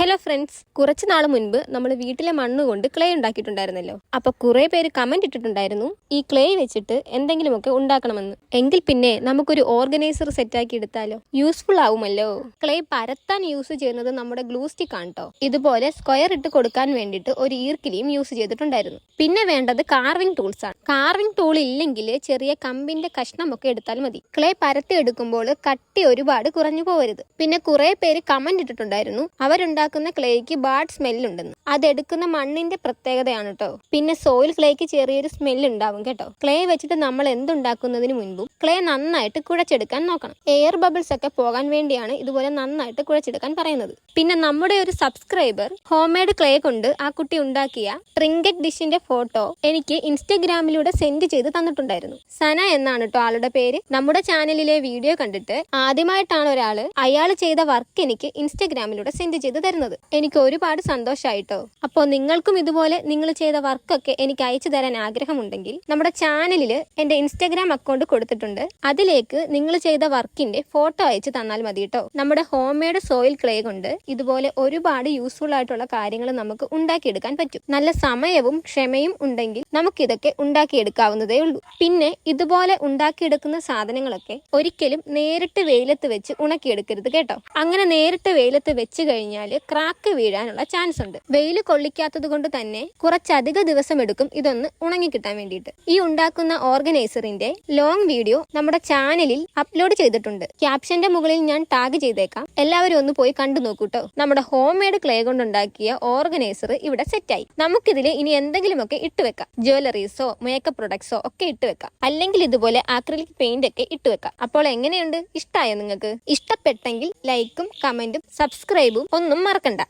Hello friends കുറച്ച് നാൾ മുൻപ് നമ്മൾ വീട്ടിലെ മണ്ണ് കൊണ്ട് ക്ലേ ഉണ്ടാക്കിയിട്ടുണ്ടായിരുന്നല്ലോ. അപ്പൊ കുറെ പേര് കമന്റ് ഇട്ടിട്ടുണ്ടായിരുന്നു. ഈ ക്ലേ വെച്ചിട്ട് എന്തെങ്കിലുമൊക്കെ ഉണ്ടാക്കണമെന്ന്. എങ്കിൽ പിന്നെ നമുക്കൊരു ഓർഗനൈസർ സെറ്റാക്കി എടുത്താലോ? യൂസ്ഫുൾ ആവുമല്ലോ. ക്ലേ പരത്താൻ യൂസ് ചെയ്യുന്നത് നമ്മുടെ ഗ്ലൂ സ്റ്റിക്ക് ആണ് കേട്ടോ ഇതുപോലെ സ്ക്വയർ ഇട്ട് കൊടുക്കാൻ വേണ്ടിയിട്ട് ഒരു ഈർക്കിലിയും യൂസ് ചെയ്തിട്ടുണ്ടായിരുന്നു. പിന്നെ വേണ്ടത് കാർവിംഗ് ടൂൾസ് ആണ്. കാർവിംഗ് ടൂൾ ഇല്ലെങ്കിൽ ചെറിയ കമ്പിന്റെ കഷ്ണമൊക്കെ എടുത്താൽ മതി. ക്ലേ പരത്തി എടുക്കുമ്പോൾ കട്ടി ഒരുപാട് കുറഞ്ഞു പോകരുത് പിന്നെ കുറെ പേര് കമന്റ് ഇട്ടിട്ടുണ്ടായിരുന്നു. അവരുണ്ടാക്കുന്ന ക്ലേക്ക് ബാഡ് സ്മെല്ലുണ്ടെന്ന് അതെടുക്കുന്ന മണ്ണിന്റെ പ്രത്യേകതയാണ് കേട്ടോ പിന്നെ സോയിൽ ക്ലേക്ക് ചെറിയൊരു സ്മെല്ല് ഉണ്ടാവും കേട്ടോ. ക്ലേ വെച്ചിട്ട് നമ്മൾ എന്തുണ്ടാക്കുന്നതിന് മുൻപും ക്ലേ നന്നായിട്ട് കുഴച്ചെടുക്കാൻ നോക്കണം. എയർ ബബിൾസ് ഒക്കെ പോകാൻ വേണ്ടിയാണ് ഇതുപോലെ നന്നായിട്ട് കുഴച്ചെടുക്കാൻ പറയുന്നത്. പിന്നെ നമ്മുടെ ഒരു സബ്സ്ക്രൈബർ ഹോംമേഡ് ക്ലേ കൊണ്ട് ആ കുട്ടി ഉണ്ടാക്കിയ ട്രിങ്കറ്റ് ഡിഷിന്റെ ഫോട്ടോ എനിക്ക് ഇൻസ്റ്റഗ്രാമിലൂടെ സെൻഡ് ചെയ്ത് തന്നിട്ടുണ്ടായിരുന്നു. സന എന്നാണ് കേട്ടോ ആളുടെ പേര്. നമ്മുടെ ചാനലിലെ വീഡിയോ കണ്ടിട്ട് ആദ്യമായിട്ടാണ് ഒരാൾ അയാൾ ചെയ്ത വർക്ക് എനിക്ക് ഇൻസ്റ്റഗ്രാമിലൂടെ സെൻഡ് ചെയ്ത് തരുന്നത്. എനിക്ക് ഒരുപാട് സന്തോഷമായിട്ടോ അപ്പോ നിങ്ങൾക്കും ഇതുപോലെ നിങ്ങൾ ചെയ്ത വർക്കൊക്കെ എനിക്ക് അയച്ചു തരാൻ ആഗ്രഹമുണ്ടെങ്കിൽ നമ്മുടെ ചാനലിൽ എന്റെ ഇൻസ്റ്റാഗ്രാം അക്കൗണ്ട് കൊടുത്തിട്ടുണ്ട്. അതിലേക്ക് നിങ്ങൾ ചെയ്ത വർക്കിന്റെ ഫോട്ടോ അയച്ചു തന്നാൽ മതി കേട്ടോ നമ്മുടെ ഹോം മെയ്ഡ് സോയിൽ ക്ലേ കൊണ്ട് ഇതുപോലെ ഒരുപാട് യൂസ്ഫുൾ ആയിട്ടുള്ള കാര്യങ്ങൾ നമുക്ക് ഉണ്ടാക്കിയെടുക്കാൻ പറ്റും. നല്ല സമയവും ക്ഷമയും ഉണ്ടെങ്കിൽ നമുക്കിതൊക്കെ ഉണ്ടാക്കിയെടുക്കാവുന്നതേ ഉള്ളൂ. പിന്നെ ഇതുപോലെ ഉണ്ടാക്കിയെടുക്കുന്ന സാധനങ്ങളൊക്കെ ഒരിക്കലും നേരിട്ട് വെയിലത്ത് വെച്ച് ഉണക്കിയെടുക്കരുത് കേട്ടോ. അങ്ങനെ നേരിട്ട് വെയിലത്ത് വെച്ച് കഴിഞ്ഞാൽ ക്രാക്ക് വീഴാനുള്ള ചാൻസ് ഉണ്ട്. വെയിൽ കൊള്ളിക്കാത്തത് കൊണ്ട് തന്നെ കുറച്ചധിക ദിവസം എടുക്കും ഇതൊന്ന് ഉണങ്ങി കിട്ടാൻ വേണ്ടിയിട്ട്. ഈ ഉണ്ടാക്കുന്ന ഓർഗനൈസറിന്റെ ലോങ് വീഡിയോ നമ്മുടെ ചാനലിൽ അപ്ലോഡ് ചെയ്തിട്ടുണ്ട്. ക്യാപ്ഷന്റെ മുകളിൽ ഞാൻ ടാഗ് ചെയ്തേക്കാം. എല്ലാവരും ഒന്ന് പോയി കണ്ടു നോക്കൂട്ടോ. നമ്മുടെ ഹോം മെയ്ഡ് ക്ലേ കൊണ്ടുണ്ടാക്കിയ ഓർഗനൈസർ ഇവിടെ സെറ്റായി നമുക്കിതിൽ ഇനി എന്തെങ്കിലുമൊക്കെ ഇട്ട് വെക്കാം. ജ്വല്ലറീസോ മേക്കപ്പ് പ്രൊഡക്ട്സോ ഒക്കെ ഇട്ട് വെക്കാം. അല്ലെങ്കിൽ ഇതുപോലെ ആക്രിലിക് പെയിന്റ് ഒക്കെ ഇട്ട് വെക്കാം. അപ്പോൾ എങ്ങനെയുണ്ട്? ഇഷ്ടമായോ നിങ്ങൾക്ക്? ഇഷ്ടപ്പെട്ടെങ്കിൽ ലൈക്കും കമന്റും സബ്സ്ക്രൈബും ഒന്നും മറക്കണ്ട